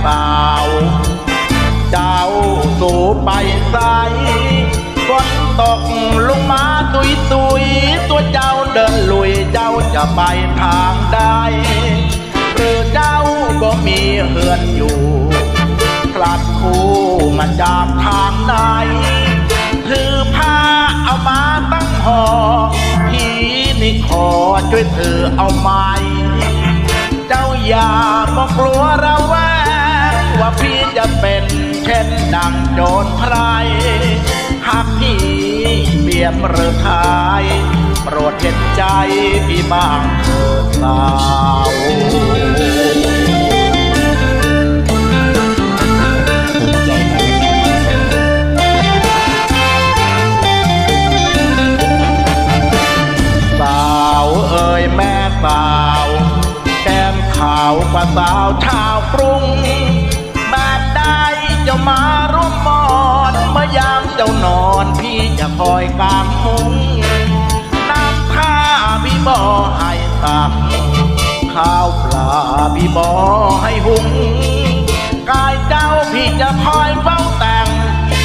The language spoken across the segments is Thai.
เปล่า เจ้าสู่ไปใสฝนตกลงมาตุยตุยตัวเจ้าเดินลุยเจ้าจะไปทางใดหรือเจ้าก็มีเฮือนอยู่คลัดคู่มาจากทางไหนถือผ้าเอามาตั้งหอผีนี่ขอช่วยเธอเอาไหม เจ้าอย่าก็กลัวเราไว ว่าพี่จะเป็นเช่นดังโจรไพรหากพี่เบียมหรือทาย โปรดเห็นใจพี่บ้างเถิดสาวภูมิใจมากนะครับสาวเอ่ยแม่สาแก้มขาวกว่าสาวชาวกรุง เจ้ามาร่วมมอนเมื่อยามเจ้านอนพี่จะคอยกางมุงน้ำท่าพี่บ่ให้ตักข้าวปลาพี่บอให้หุงกายเจ้าพี่จะคอยเฝ้าแต่ง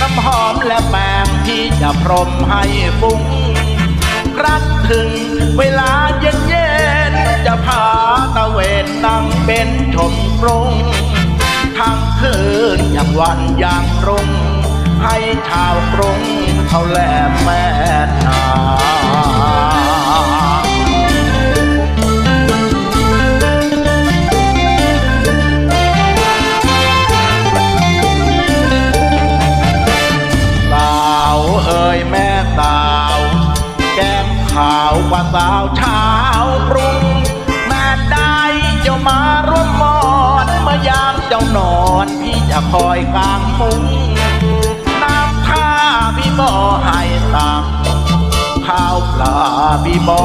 น้ำหอมและแป้งพี่จะพรมให้ฟุ้งรั้นถึงเวลาเย็นเย็นจะพาตะเวนนั่งเป็นชมกรง ทั้งคืนอย่างวันอย่างรุ่งให้ชาวกรุงเขาแลแม่นาสาวเอ่ยแม่สาวแก้มขาวกว่าสาวชา เจ้านอนพี่จะคอยกลางมุ้งน้ำท่าพี่บ่ให้ตักข้าวปลาพี่บอ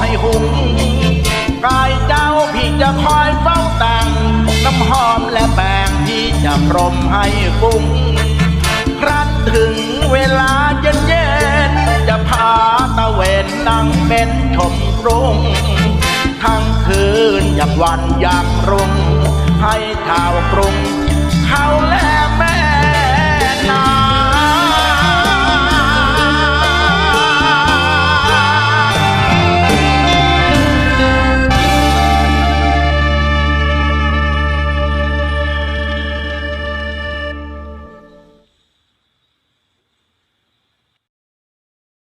ให้หุงกายเจ้าพี่จะคอยเฝ้าต่งน้ำหอมและแป้งพี่จะพรมให้ฟุ้งครั้นถึงเวลาเย็นเย็นจะพาตะเวนนั่งเป็นชมกรุงทั้งคืนอย่างวันอย่างรุ่ง ให้ชาวกรุงเขาแล